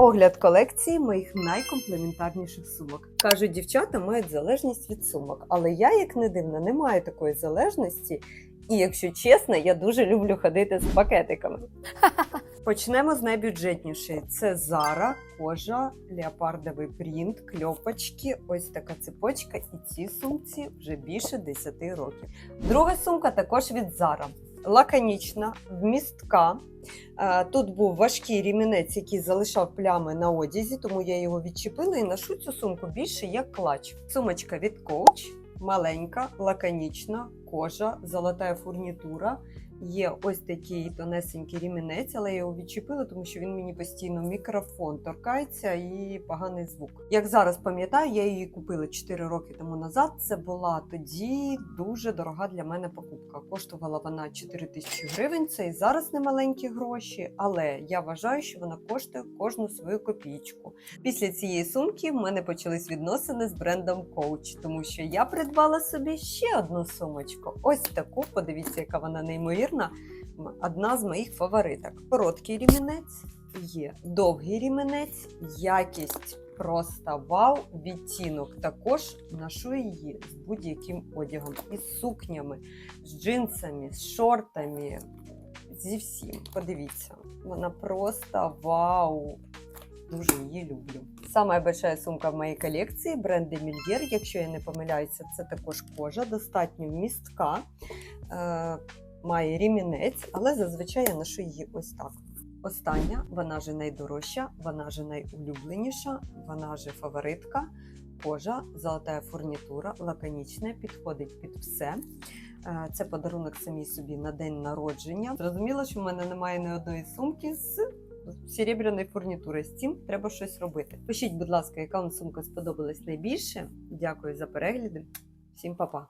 Огляд колекції моїх найкомплементарніших сумок. Кажуть, дівчата мають залежність від сумок, але я, як не дивно, не маю такої залежності. І якщо чесно, я дуже люблю ходити з пакетиками. Почнемо з найбюджетнішої. Це Zara, кожа, леопардовий принт, кльопочки, ось така цепочка, і ці сумці вже більше 10 років. Друга сумка також від Zara. Лаконічна, вмістка. Е, Тут був важкий рімінець, який залишав плями на одязі, тому я його відчепила і ношу цю сумку більше як клач. Сумочка від Coach, маленька, лаконічна, кожа, золота фурнітура. Є ось такий тонесенький рімінець, але я його відчепила, тому що він мені постійно мікрофон торкається і поганий звук. Як зараз пам'ятаю, я її купила 4 роки тому назад. Це була тоді дуже дорога для мене покупка. Коштувала вона 4 тисячі гривень. Це і зараз немаленькі гроші, але я вважаю, що вона коштує кожну свою копійку. Після цієї сумки в мене почались відносини з брендом Coach, тому що я придбала собі ще одну сумочку. Ось таку. Подивіться, яка вона неймовірна. Одна з моїх фавориток. Короткий рімінець, є довгий рімінець, якість просто вау, відтінок. Також ношу її з будь-яким одягом, із сукнями, з джинсами, з шортами. Зі всім. Подивіться, вона просто вау. Дуже її люблю. Самая большая сумка в моїй колекції бренд Емільєр. Якщо я не помиляюся, це також кожа, достатньо вмістка, е, має рімінець, але зазвичай я ношу її ось так. Остання, вона же найдорожча, вона же найулюбленіша, вона же фаворитка. Кожа, золота фурнітура, лаконічна, підходить під все. Е, Це подарунок самій собі на день народження. Зрозуміло, що в мене немає ні одної сумки з серебряної фурнітури. З цим треба щось робити. Пишіть, будь ласка, яка вам сумка сподобалась найбільше. Дякую за перегляди. Всім па-па!